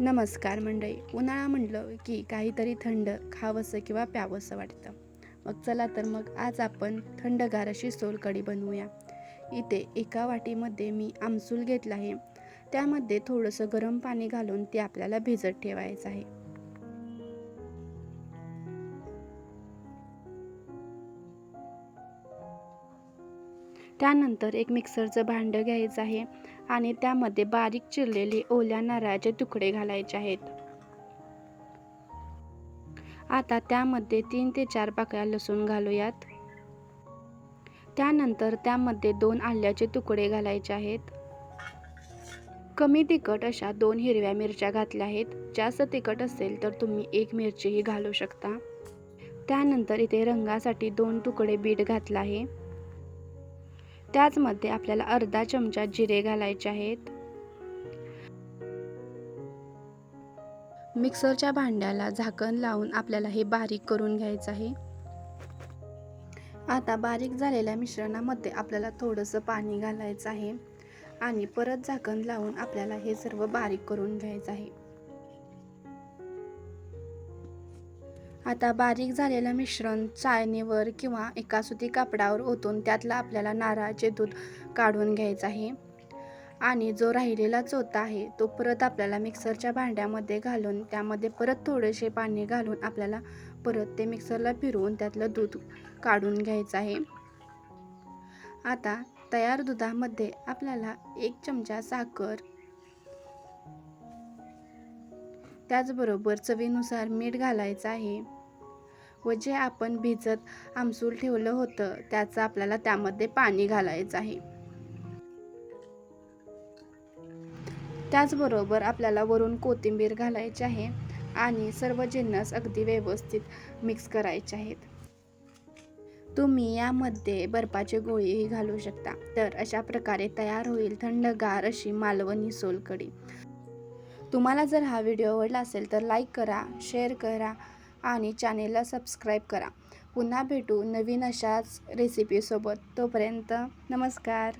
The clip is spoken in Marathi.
नमस्कार मंडळी. उन्हाळा म्हणलं की काहीतरी थंड खावंसं किंवा प्यावंसं वाटतं. मग चला तर मग आज आपण थंडगार अशी सोलकढी बनवूया. इथे एका वाटीमध्ये मी आमसूल घेतला आहे. त्यामध्ये थोडंसं गरम पाणी घालून ते आपल्याला भिजत ठेवायचं आहे. त्यानंतर एक मिक्सरचं भांडं घ्यायचं आहे आणि त्यामध्ये बारीक चिरलेले ओल्या नारळाचे तुकडे घालायचे आहेत. आता त्यामध्ये तीन ते चार पाकळ्या लसूण घालूयात. त्यानंतर त्यामध्ये दोन आल्याचे तुकडे घालायचे आहेत. कमी तिखट अशा दोन हिरव्या मिरच्या घातल्या आहेत. जास्त तिखट असेल तर तुम्ही एक मिरचीही घालू शकता. त्यानंतर इथे रंगासाठी दोन तुकडे बीट घातला आहे. त्याचमध्ये आपल्याला अर्धा चमचा जिरे घालायचे आहेत. मिक्सरच्या भांड्याला झाकण लावून आपल्याला हे बारीक करून घ्यायचं आहे. आता बारीक झालेल्या मिश्रणामध्ये आपल्याला थोडंसं पाणी घालायचं आहे आणि परत झाकण लावून आपल्याला हे सर्व बारीक करून घ्यायचं आहे. आता बारीक झालेलं मिश्रण चाळणीवर किंवा एका सुती कापडावर ओतून त्यातलं आपल्याला नारळाचे दूध काढून घ्यायचं आहे. आणि जो राहिलेला चोथा आहे तो परत आपल्याला मिक्सरच्या भांड्यामध्ये घालून त्यामध्ये परत थोडेसे पाणी घालून आपल्याला परत ते मिक्सरला फिरवून त्यातलं दूध काढून घ्यायचं आहे. आता तयार दुधामध्ये आपल्याला एक चमचा साखर त्याचबरोबर चवीनुसार मीठ घालायचं आहे. व जे आपण भिजत आमसूल ठेवलं होतं त्याचं आपल्याला त्यामध्ये पाणी घालायचं आहे. त्याचबरोबर आपल्याला वरून कोथिंबीर घालायची आहे आणि सर्व जिन्नस अगदी व्यवस्थित मिक्स करायचे आहेत. तुम्ही यामध्ये बर्फाचे गोळीही घालू शकता. तर अशा प्रकारे तयार होईल थंडगार अशी मालवणी सोलकढी. तुम्हाला जर हा व्हिडिओ आवडला असेल तर लाईक करा शेअर करा आणि चॅनेलला सबस्क्राईब करा. पुन्हा भेटू नवीन अशाच रेसिपीसोबत तोपर्यंत नमस्कार.